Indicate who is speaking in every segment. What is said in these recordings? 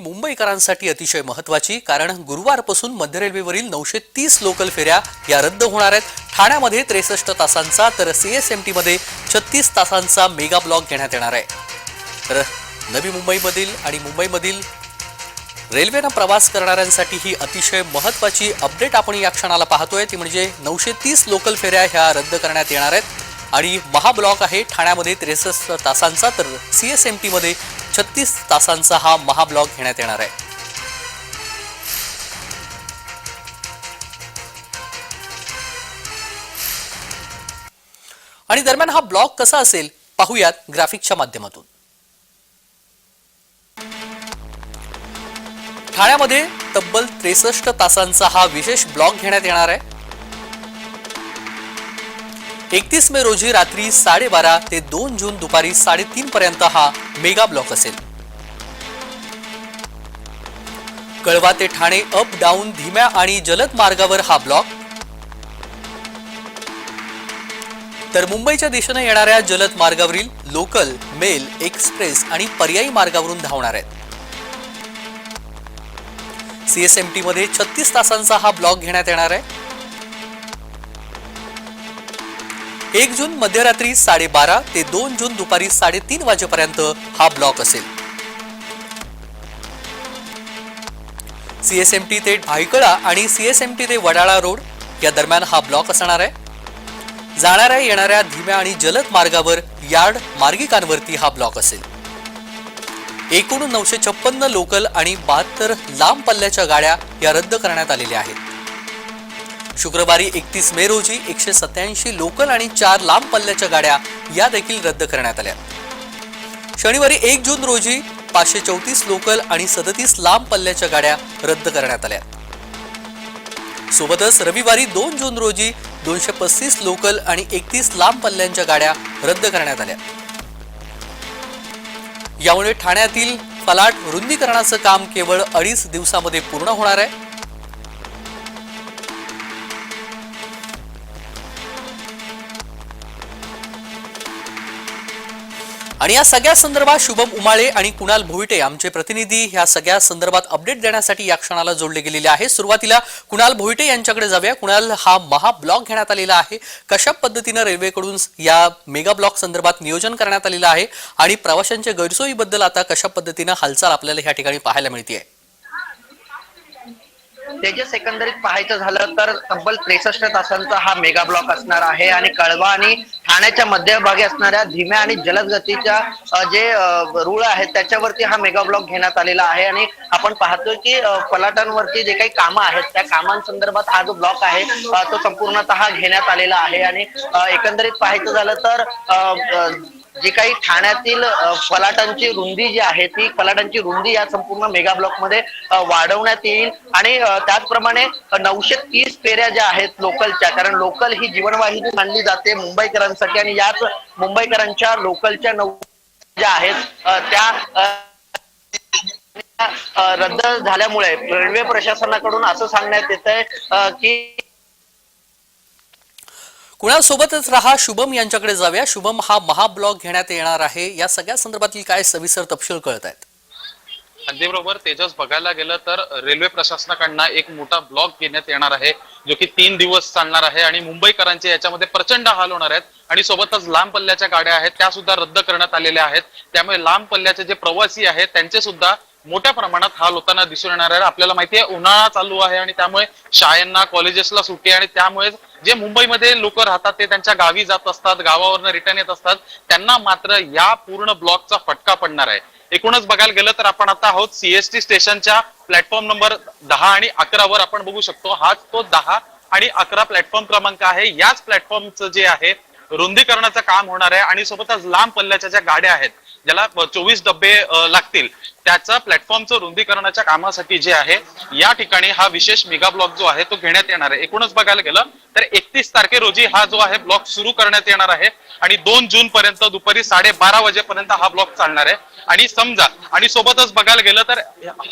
Speaker 1: मुंबईकरांसाठी अतिशय महत्वाची कारण गुरुवारपासून मध्य रेल्वेवरील नऊशे तीस लोकल फेऱ्या या रद्द होणार आहेत. ठाण्यामध्ये त्रेसष्ट तासांचा तर सीएसएमटी मध्ये छत्तीस तासांचा मेगा ब्लॉक घेण्यात येणार आहे. तर नवी मुंबईमधील आणि मुंबईमधील रेल्वेनं प्रवास करणाऱ्यांसाठी ही अतिशय महत्त्वाची अपडेट आपण या क्षणाला पाहतोय. ती म्हणजे नऊशे तीस लोकल फेऱ्या ह्या रद्द करण्यात येणार आहेत. आणि महाब्लॉक आहे ठाण्यामध्ये त्रेसष्ट तासांचा तर सी एस एम टीमध्ये छत्तीस तासांचा हा महाब्लॉग घेण्यात येणार आहे. आणि दरम्यान हा ब्लॉग कसा असेल पाहूयात ग्राफिकच्या माध्यमातून. ठाण्यामध्ये तब्बल त्रेसष्ट तासांचा हा विशेष ब्लॉग घेण्यात येणार आहे. एकतीस मे रोजी रात्री साडेबारा ते दोन जून दुपारी साडेतीन पर्यंत हा मेगा ब्लॉक असेल. कळवा ते ठाणे अप डाऊन धीम्या आणि जलद मार्गावर हा ब्लॉक. तर मुंबईच्या दिशेने येणाऱ्या जलद मार्गावरील लोकल मेल एक्सप्रेस आणि पर्यायी मार्गावरून धावणार आहेत. सीएसएमटी मध्ये छत्तीस तासांचा हा ब्लॉक घेण्यात येणार आहे. एक जून मध्यरात्री साडेबारा ते दोन जून दुपारी साडेतीन वाजेपर्यंत हा ब्लॉक असेल. सीएसएमटी ते भाईकळा आणि सीएसएमटी ते वडाळा रोड या दरम्यान हा ब्लॉक असणार आहे. जाणाऱ्या येणाऱ्या धीम्या आणि जलद मार्गावर यार्ड मार्गिकांवरती हा ब्लॉक असेल. एकूण नऊशे छप्पन्न लोकल आणि बहात्तर लांब पल्ल्याच्या गाड्या या रद्द करण्यात आलेल्या आहेत. शुक्रवारी एकतीस मे रोजी एकशे सत्याऐंशी लोकल आणि चार लांब पल्ल्याच्या गाड्या या देखील रद्द करण्यात आल्या. शनिवारी एक जून रोजी पाचशे चौतीस लोकल आणि सदतीस लांब पल्ल्याच्या गाड्या रद्द करण्यात आल्या. सोबतच रविवारी दोन जून रोजी दोनशे पस्तीस लोकल आणि एकतीस लांब पल्ल्यांच्या गाड्या रद्द करण्यात आल्या. यामुळे ठाण्यातील फलाट रुंदीकरणाचं काम केवळ अडीच दिवसामध्ये पूर्ण होणार आहे. आणि या सगळ्या संदर्भात शुभम उमाळे आणि कुणाल भोईटे आमचे प्रतिनिधी ह्या सगळ्या संदर्भात अपडेट देण्यासाठी या क्षणाला जोडले गेलेले आहे. सुरुवातीला कुणाल भोईटे यांच्याकडे जाऊया. कुणाल हा महा ब्लॉक घेण्यात आलेला आहे. कशा पद्धतीनं रेल्वेकडून या मेगा ब्लॉक संदर्भात नियोजन करण्यात आलेलं आहे? आणि प्रवाशांच्या गैरसोयीबद्दल आता कशा पद्धतीनं हालचाल आपल्याला ह्या ठिकाणी पाहायला मिळते
Speaker 2: तेजस एकंदरीत पाहायचं झालं तर तब्बल त्रेसष्ट तासांचा हा मेगा ब्लॉक असणार आहे आणि कळवा आणि ठाण्याच्या मध्यभागी असणाऱ्या धीम्या आणि जलद गतीच्या जे रुळ आहेत त्याच्यावरती हा मेगा ब्लॉक घेण्यात आलेला आहे आणि आपण पाहतोय की पलाटांवरती जे काही कामं आहेत त्या कामांसंदर्भात हा जो ब्लॉक आहे तो संपूर्णतः घेण्यात आलेला आहे आणि एकंदरीत पाहायचं झालं तर जी काही ठाण्यातील फलाटांची रुंदी जी आहे ती फलाटांची रुंदी या संपूर्ण मेगा ब्लॉकमध्ये वाढवण्यात येईल. आणि त्याचप्रमाणे नऊशे तीस फेऱ्या ज्या आहेत लोकलच्या कारण लोकल ही जीवनवाहिनी मानली जाते मुंबईकरांसाठी. आणि याच मुंबईकरांच्या लोकलच्या नऊ ज्या आहेत त्या रद्द झाल्यामुळे रेल्वे प्रशासनाकडून असं सांगण्यात येत आहे की
Speaker 1: कुणासोबतच राहा शुभम यांच्याकडे जाऊया. शुभम हा महाब्लॉग घेण्यात येणार आहे. या सगळ्या संदर्भातील काय सविस्तर तपशील कळत आहेत?
Speaker 3: अगदी बरोबर. तेजस बघायला गेलं तर रेल्वे प्रशासनाकडनं एक मोठा ब्लॉक घेण्यात येणार आहे जो की तीन दिवस चालणार आहे आणि मुंबईकरांचे याच्यामध्ये प्रचंड हाल होणार आहेत आणि सोबतच लांब पल्ल्याच्या गाड्या आहेत त्या सुद्धा रद्द करण्यात आलेल्या आहेत. त्यामुळे लांब पल्ल्याचे जे प्रवासी आहेत त्यांचे सुद्धा मोठ्या प्रमाणात हाल होताना दिसून येणार आहे आपल्याला माहिती आहे उन्हाळा चालू आहे आणि त्यामुळे शाळांना कॉलेजेसला सुट्टी आणि त्यामुळे जे मुंबईमध्ये लोक राहतात ते त्यांच्या गावी जात असतात गावावरनं रिटर्न येत असतात त्यांना मात्र या पूर्ण ब्लॉकचा फटका पडणार आहे. एकूणच बघायला गेलं तर आपण आता आहोत सीएसटी स्टेशनच्या प्लॅटफॉर्म नंबर दहा आणि अकरावर आपण बघू शकतो. हाच तो दहा आणि अकरा प्लॅटफॉर्म क्रमांक आहे. याच प्लॅटफॉर्मचं जे आहे रुंदीकरणाचं काम होणार आहे आणि सोबतच लांब पल्ल्याच्या ज्या गाड्या आहेत ज्याला चोवीस डब्बे लागतील त्याचा प्लॅटफॉर्मचं रुंदीकरणाच्या कामासाठी जे आहे या ठिकाणी हा विशेष मेगा ब्लॉक जो आहे तो घेण्यात येणार आहे. एकूणच बघायला गेलं तर एकतीस तारखे रोजी हा जो आहे ब्लॉक सुरू करण्यात येणार आहे. आणि दोन जून पर्यंत दुपारी साडेबारा वाजेपर्यंत हा ब्लॉक चालणार आहे. आणि समजा आणि सोबतच बघायला गेलं तर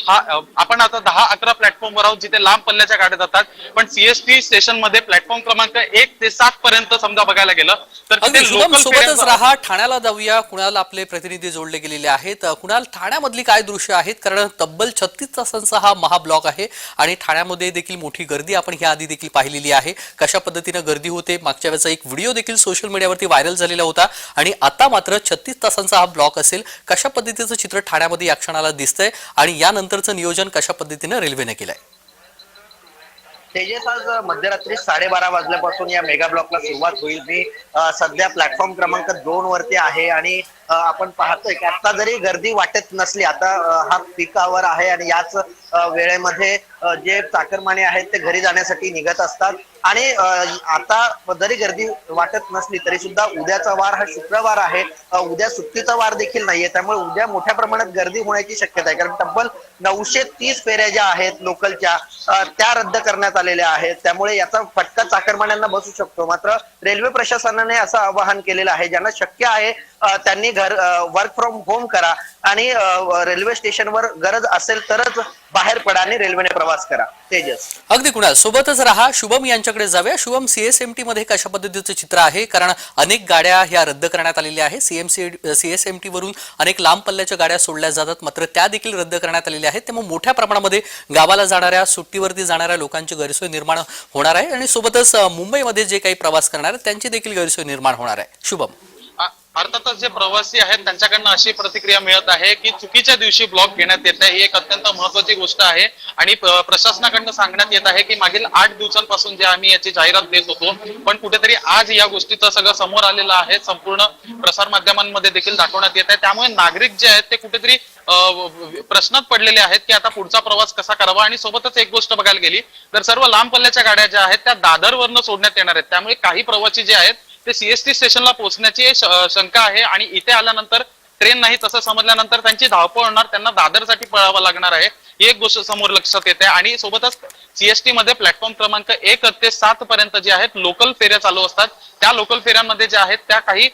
Speaker 3: हा आपण आता दहा अकरा प्लॅटफॉर्मवर आहोत जिथे लांब पल्ल्याच्या गाड्या जातात. पण सीएसटी स्टेशनमध्ये प्लॅटफॉर्म क्रमांक एक ते सात पर्यंत समजा बघायला गेलं तर लोकल
Speaker 1: सोबतच राहा ठाण्याला जाऊया. कुणाल आपले प्रतिनिधी जोडले गेलेले आहेत. कुणाल ठाण्यामधली काय काय दृश्य आहेत? कारण तब्बल छत्तीस तासांचा हा महाब्लॉक आहे आणि ठाण्यामध्ये देखील मोठी गर्दी आपण ह्या आधी देखील पाहिलेली आहे. कशा पद्धतीनं गर्दी होते? मागच्या वेळेचा एक व्हिडिओ देखील सोशल मीडियावरती व्हायरल झालेला होता आणि आता मात्र छत्तीस तासांचा हा ब्लॉक असेल. कशा पद्धतीचं चित्र ठाण्यामध्ये या क्षणाला दिसतंय आणि यानंतरचं नियोजन कशा पद्धतीनं रेल्वेने केलंय?
Speaker 2: तेजस आज मध्यरात्री साडेबारा वाजल्यापासून या मेगा ब्लॉकला सुरुवात होईल. मी सध्या प्लॅटफॉर्म क्रमांक दोन वरती आहे आणि आपण पाहतोय की आता जरी गर्दी वाटत नसली आता हा पिकावर आहे आणि याच वेळेमध्ये जे चाकरमाने आहेत ते घरी जाण्यासाठी निघत असतात. आणि आता जरी गर्दी वाटत नसली तरी सुद्धा उद्याचा वार हा शुक्रवार आहे. उद्या सुट्टीचा वार देखील नाहीये. त्यामुळे उद्या मोठ्या प्रमाणात गर्दी होण्याची शक्यता आहे. कारण तब्बल नऊशे तीस फेऱ्या ज्या आहेत लोकलच्या त्या रद्द करण्यात आलेल्या आहेत. त्यामुळे याचा फटका चाकरमान्यांना बसू शकतो. मात्र रेल्वे प्रशासनाने असं आवाहन केलेलं आहे. ज्यांना शक्य आहे त्यांनी घर वर्क फ्रॉम होम करा आणि रेल्वे स्टेशनवर गरज असेल तरच बाहेर पडा आणि रेल्वेने प्रवास करा. तेजस.
Speaker 1: अगदी कुणाल सोबतच राहा. शुभम यांच्याकडे जाऊया. शुभम सीएसएमटी मध्ये कशा पद्धतीचं चित्र आहे? कारण अनेक गाड्या ह्या रद्द करण्यात आलेल्या आहेत. सीएमसी सीएसएमटी वरून अनेक लांब पल्ल्याच्या गाड्या सोडल्या जातात. मात्र त्या देखील रद्द करण्यात आलेल्या आहेत. त्यामुळे मोठ्या प्रमाणामध्ये गावाला जाणाऱ्या सुट्टीवरती जाणाऱ्या लोकांची गैरसोय निर्माण होणार आहे. आणि सोबतच मुंबईमध्ये जे काही प्रवास करणार आहेत त्यांची देखील गैरसोय निर्माण होणार आहे. शुभम.
Speaker 3: अर्थातच जे प्रवासी आहेत त्यांच्याकडनं अशी प्रतिक्रिया मिळत आहे की चुकीच्या दिवशी ब्लॉक घेण्यात येत आहे ही एक अत्यंत महत्वाची गोष्ट आहे. आणि प्रशासनाकडनं सांगण्यात येत आहे की मागील आठ दिवसांपासून जे आम्ही याची जाहिरात देत होतो पण कुठेतरी आज या गोष्टीचं सगळं समोर आलेलं आहे. संपूर्ण प्रसार माध्यमांमध्ये देखील दाखवण्यात येत आहे. त्यामुळे नागरिक जे आहेत ते कुठेतरी प्रश्नात पडलेले आहेत की आता पुढचा प्रवास कसा करावा? आणि सोबतच एक गोष्ट बघायला गेली तर सर्व लांब पल्ल्याच्या गाड्या ज्या आहेत त्या दादरवरनं सोडण्यात येणार आहेत. त्यामुळे काही प्रवासी जे आहेत ते सीएसटी स्टेशनला पोहोचण्याची शंका आहे आणि इथे आल्यानंतर ट्रेन नाही तसं समजल्यानंतर त्यांची धावपळ होणार त्यांना दादरसाठी पळावं लागणार आहे. ही एक गोष्ट समोर लक्षात येते आणि सोबतच सीएसटी मध्ये प्लॅटफॉर्म क्रमांक एक ते सात पर्यंत जे आहेत लोकल फेऱ्या चालू असतात. त्या लोकल फेऱ्यांमध्ये ज्या आहेत त्या काही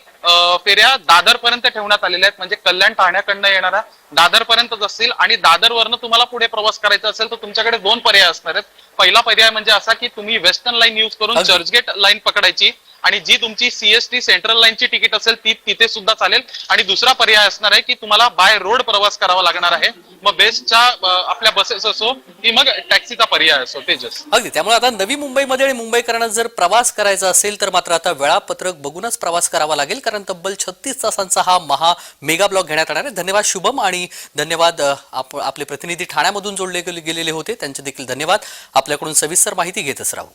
Speaker 3: फेऱ्या दादर पर्यंत ठेवण्यात आलेल्या आहेत. म्हणजे कल्याण ठाण्याकडनं येणाऱ्या दादर पर्यंतच असतील आणि दादरवरनं तुम्हाला पुढे प्रवास करायचा असेल तर तुमच्याकडे दोन पर्याय असणार आहेत. पहिला पर्याय म्हणजे असा की तुम्ही वेस्टर्न लाईन यूज करून. चर्चगेट लाईन पकडायची. आणि जी तुमची सीएसटी सेंट्रल लाईनची तिकीट असेल ती तिथे सुद्धा चालेल. आणि दुसरा पर्याय असणार आहे की तुम्हाला बाय रोड प्रवास करावा लागणार आहे. मग बेस्टच्या आपल्या बसेस असो की मग टॅक्सीचा पर्याय असो तेजस.
Speaker 1: अगदी. त्यामुळे आता नवी मुंबईमध्ये आणि मुंबईकरांना जर प्रवास करायचा असेल तर मात्र आता वेळापत्रक बघूनच प्रवास करावा लागेल कारण तब्बल छत्तीस तासांचा हा महा मेगा ब्लॉक घेण्यात येणार आहे. धन्यवाद शुभम आणि धन्यवाद आप- आपले प्रतिनिधी ठाण्यामधून जोडले गेले- गेलेले होते. त्यांचे देखील धन्यवाद. आपल्याकडून सविस्तर माहिती घेतच राहू.